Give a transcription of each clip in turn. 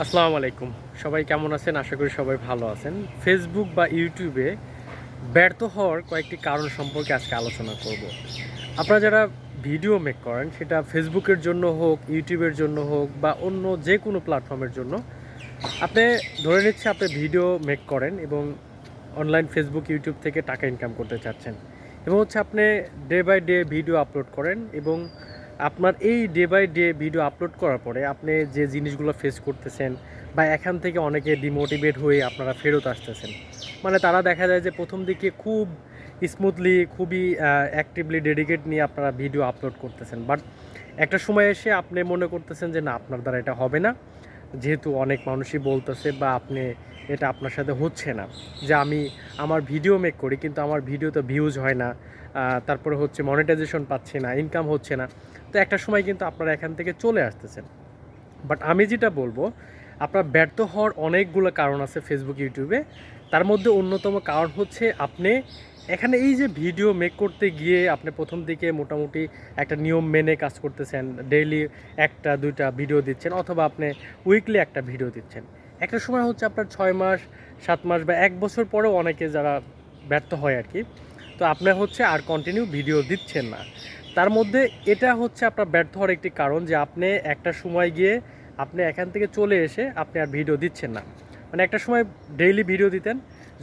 আসসালামু আলাইকুম। সবাই কেমন আছেন? আশা করি সবাই ভালো আছেন। ফেসবুক বা ইউটিউবে ব্যর্থ হওয়ার কয়েকটি কারণ সম্পর্কে আজকে আলোচনা করব। আপনারা যারা ভিডিও মেক করেন, সেটা ফেসবুকের জন্য হোক ইউটিউবের জন্য হোক, বা অন্য যে কোনো প্ল্যাটফর্মের জন্য, আপনি ধরে নিচ্ছে আপনি ভিডিও মেক করেন এবং অনলাইন ফেসবুক ইউটিউব থেকে টাকা ইনকাম করতে চাচ্ছেন। এবং হচ্ছে আপনি day by day video upload করেন এবং আপনার এই day by day video upload করার পরে আপনি যে জিনিসগুলো ফেস করতেছেন বা এখান থেকে অনেকে ডিমোটিভেট হয়ে আপনারা ফেরত আসতেছেন। মানে তারা দেখা যায় যে প্রথম দিকে খুব স্মুথলি খুবই অ্যাক্টিভলি ডেডিকেট নিয়ে আপনারা ভিডিও আপলোড করতেছেন। বাট একটা সময় এসে আপনি মনে করতেছেন যে না, আপনার দ্বারা এটা হবে না। যেহেতু অনেক মানুষই বলতেছে বা আপনি এটা আপনার সাথে হচ্ছে না যে আমি আমার ভিডিও মেক করি, কিন্তু আমার ভিডিও তো ভিউজ হয় না তারপরে হচ্ছে মনিটাইজেশন পাচ্ছে না ইনকাম হচ্ছে না। তো একটা সময় কিন্তু আপনারা এখান থেকে চলে আসতেছেন। বাট আমি যেটা বলব, আপনার ব্যর্থ হওয়ার অনেকগুলো কারণ আছে ফেসবুক ইউটিউবে তার মধ্যে অন্যতম কারণ হচ্ছে আপনি এখানে এই যে ভিডিও মেক করতে গিয়ে আপনি প্রথম দিকে মোটামুটি একটা নিয়ম মেনে কাজ করতেছেন ডেইলি একটা, দুইটা ভিডিও দিচ্ছেন অথবা আপনি উইকলি একটা ভিডিও দিচ্ছেন। একটা সময় হচ্ছে আপনার ছয় মাস, সাত মাস বা এক বছর পরেও অনেকে যারা ব্যর্থ হয় আর কি, তো আপনার হচ্ছে আর কন্টিনিউ ভিডিও দিচ্ছেন না। তার মধ্যে এটা হচ্ছে আপনার ব্যর্থ হওয়ার একটি কারণ যে আপনি একটা সময় গিয়ে আপনি এখান থেকে চলে এসে আপনি আর ভিডিও দিচ্ছেন না। মানে একটা সময় ডেইলি ভিডিও দিতেন,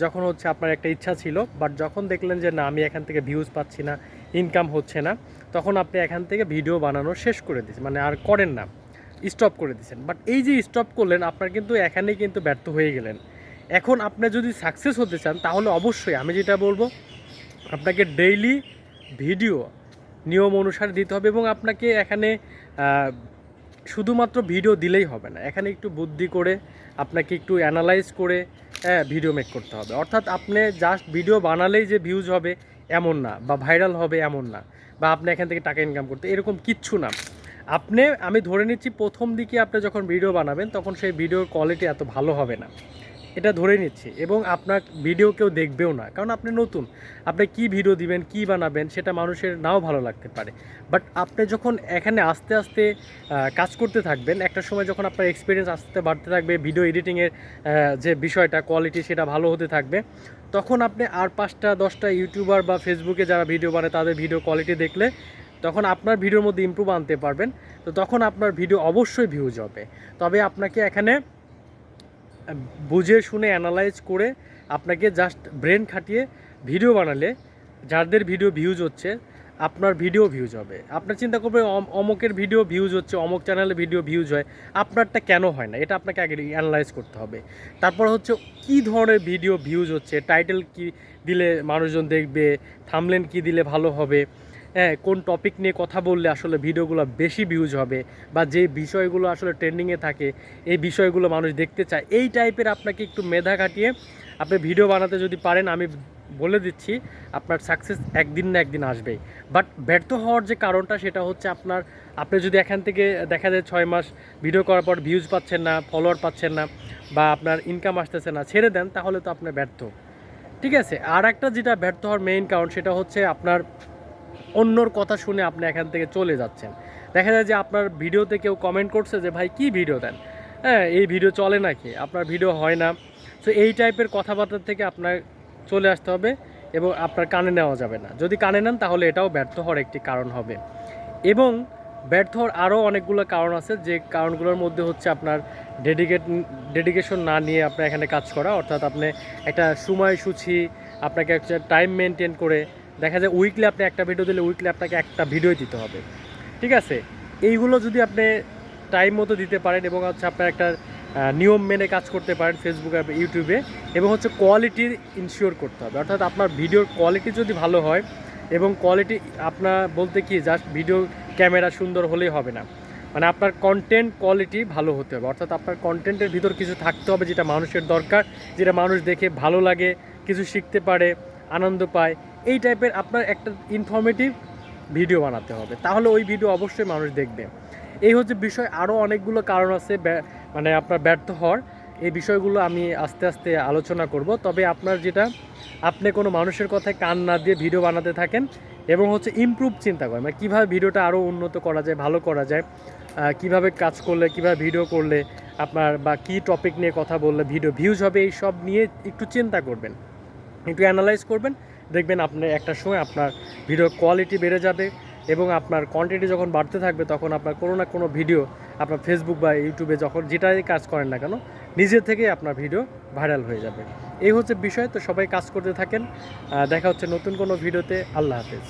যখন হচ্ছে আপনার একটা ইচ্ছা ছিল, বাট যখন দেখলেন যে না, আমি এখান থেকে ভিউজ পাচ্ছি না ইনকাম হচ্ছে না, তখন আপনি এখান থেকে ভিডিও বানানো শেষ করে দিচ্ছেন মানে আর করেন না স্টপ করে দিচ্ছেন বাট এই যে স্টপ করলেন, আপনার কিন্তু এখানেই কিন্তু ব্যর্থ হয়ে গেলেন। এখন আপনি যদি সাকসেস হতে চান, তাহলে অবশ্যই আমি যেটা বলব, আপনাকে ডেইলি ভিডিও নিয়ম অনুসারে দিতে হবে এবং আপনাকে এখানে শুধুমাত্র ভিডিও দিলেই হবে না। এখানে একটু বুদ্ধি করে আপনাকে একটু অ্যানালাইজ করে হ্যাঁ ভিডিও মেক করতে হবে। অর্থাৎ আপনি জাস্ট ভিডিও বানালেই যে ভিউজ হবে এমন না বা ভাইরাল হবে এমন না বা আপনি এখান থেকে টাকা ইনকাম করতে, এরকম কিচ্ছু না। আপনি, আমি ধরে নিচ্ছি প্রথম দিকে আপনি যখন ভিডিও বানাবেন, তখন সেই ভিডিওর কোয়ালিটি এত ভালো হবে না। এটা ধরে নিচ্ছি এবং আপনার ভিডিও কেউ দেখবেও না। কারণ আপনি নতুন। আপনি কি ভিডিও দিবেন, কি বানাবেন সেটা মানুষের নাও ভালো লাগতে পারে। বাট আপনি যখন এখানে আস্তে আস্তে কাজ করতে থাকবেন, একটা সময় যখন আপনার এক্সপিরিয়েন্স আস্তে বাড়তে থাকবে ভিডিও এডিটিংয়ের যে বিষয়টা কোয়ালিটি সেটা ভালো হতে থাকবে, তখন আপনি আর পাঁচটা, দশটা ইউটিউবার বা ফেসবুকে যারা ভিডিও বানায়, তাদের ভিডিও কোয়ালিটি দেখলে তখন আপনার ভিডিওর মধ্যে ইমপ্রুভ আনতে পারবেন। তো তখন আপনার ভিডিও অবশ্যই ভিউজ হবে। তবে আপনাকে এখানে বুঝে, শুনে অ্যানালাইজ করে আপনাকে জাস্ট ব্রেন খাটিয়ে ভিডিও বানালে যাদের ভিডিও ভিউজ হচ্ছে, আপনার ভিডিও ভিউজ হবে। আপনার চিন্তা করবে অম- অমকের ভিডিও ভিউজ হচ্ছে, অমক চ্যানেলে ভিডিও ভিউজ হয়, আপনারটা কেন হয় না? এটা আপনাকে আগে অ্যানালাইজ করতে হবে। তারপর হচ্ছে কি ধরনের ভিডিও ভিউজ হচ্ছে টাইটেল কি দিলে মানুষজন দেখবে থামলেন কি দিলে ভালো হবে হ্যাঁ কোন টপিক নিয়ে কথা বললে আসলে ভিডিওগুলো বেশি ভিউজ হবে বা যে বিষয়গুলো আসলে ট্রেন্ডিংয়ে থাকে, এই বিষয়গুলো মানুষ দেখতে চায়, এই টাইপের আপনাকে একটু মেধা খাটিয়ে আপনি ভিডিও বানাতে যদি পারেন, আমি বলে দিচ্ছি, আপনার সাকসেস একদিন না একদিন আসবেই। বাট ব্যর্থ হওয়ার যে কারণটা সেটা হচ্ছে আপনার, আপনি যদি এখান থেকে দেখা যায় ছয় মাস ভিডিও করার পর ভিউজ পাচ্ছেন না ফলোয়ার পাচ্ছেন না বা আপনার ইনকাম আসতেছে না, ছেড়ে দেন, তাহলে তো আপনার ব্যর্থ। ঠিক আছে? আর একটা যেটা ব্যর্থ হওয়ার মেইন কারণ সেটা হচ্ছে আপনার অন্যর কথা শুনে আপনি এখান থেকে চলে যাচ্ছেন। দেখা যায় যে আপনার ভিডিওতে কেউ কমেন্ট করছে যে, ভাই, কি ভিডিও দেন? হ্যাঁ এই ভিডিও চলে নাকি? আপনার ভিডিও হয় না। তো এই টাইপের কথাবার্তা থেকে আপনার চলে আসতে হবে এবং আপনার কানে নেওয়া যাবে না। যদি কানে নেন, তাহলে এটাও ব্যর্থ হওয়ার একটি কারণ হবে। এবং ব্যর্থ হওয়ার আরও অনেকগুলো কারণ আছে। যে কারণগুলোর মধ্যে হচ্ছে আপনার ডেডিকেট ডেডিকেশন না নিয়ে আপনার এখানে কাজ করা। অর্থাৎ আপনি একটা সময়সূচি, আপনাকে একটা টাইম মেনটেন করে দেখা যায় উইকলি আপনি একটা ভিডিও দিলে উইকলি আপনাকে একটা ভিডিওই দিতে হবে। ঠিক আছে? এইগুলো যদি আপনি টাইম মতো দিতে পারেন এবং হচ্ছে আপনার একটা নিয়ম মেনে কাজ করতে পারেন ফেসবুক আর ইউটিউবে এবং হচ্ছে কোয়ালিটি ইনশিওর করতে হবে। অর্থাৎ আপনার ভিডিওর কোয়ালিটি যদি ভালো হয় এবং কোয়ালিটি আপনার বলতে কি জাস্ট ভিডিও ক্যামেরা সুন্দর হলেই হবে না। মানে আপনার কন্টেন্ট কোয়ালিটি ভালো হতে হবে। অর্থাৎ আপনার কন্টেন্টের ভিতর কিছু থাকতে হবে যেটা মানুষের দরকার, যেটা মানুষ দেখে ভালো লাগে, কিছু শিখতে পারে, আনন্দ পায়। এই টাইপের আপনার একটা ইনফরমেটিভ ভিডিও বানাতে হবে। তাহলে ওই ভিডিও অবশ্যই মানুষ দেখবে। এই হচ্ছে বিষয় আরও অনেকগুলো কারণ আছে মানে আপনার ব্যর্থ হওয়ার। এই বিষয়গুলো আমি আস্তে আস্তে আলোচনা করব। তবে আপনার যেটা, আপনি কোনো মানুষের কথায় কান না দিয়ে ভিডিও বানাতে থাকেন এবং হচ্ছে ইমপ্রুভ চিন্তা করেন। মানে কীভাবে ভিডিওটা আরও উন্নত করা যায়, ভালো করা যায় কীভাবে কাজ করলে, কীভাবে ভিডিও করলে আপনার বা কী টপিক নিয়ে কথা বললে ভিডিও ভিউজ হবে, এই সব নিয়ে একটু চিন্তা করবেন। একটু অ্যানালাইজ করবেন। দেখবেন আপনি একটা সময় আপনার ভিডিও কোয়ালিটি বেড়ে যাবে এবং আপনার কোয়ান্টিটি যখন বাড়তে থাকবে তখন আপনার কোনো না কোনো ভিডিও আপনার ফেসবুক বা ইউটিউবে যখন যেটাই কাজ করেন না কেন, নিজে থেকে আপনার ভিডিও ভাইরাল হয়ে যাবে। এই হচ্ছে বিষয়, তো সবাই কাজ করতে থাকেন। দেখা হচ্ছে নতুন কোনো ভিডিওতে আল্লাহ হাফেজ।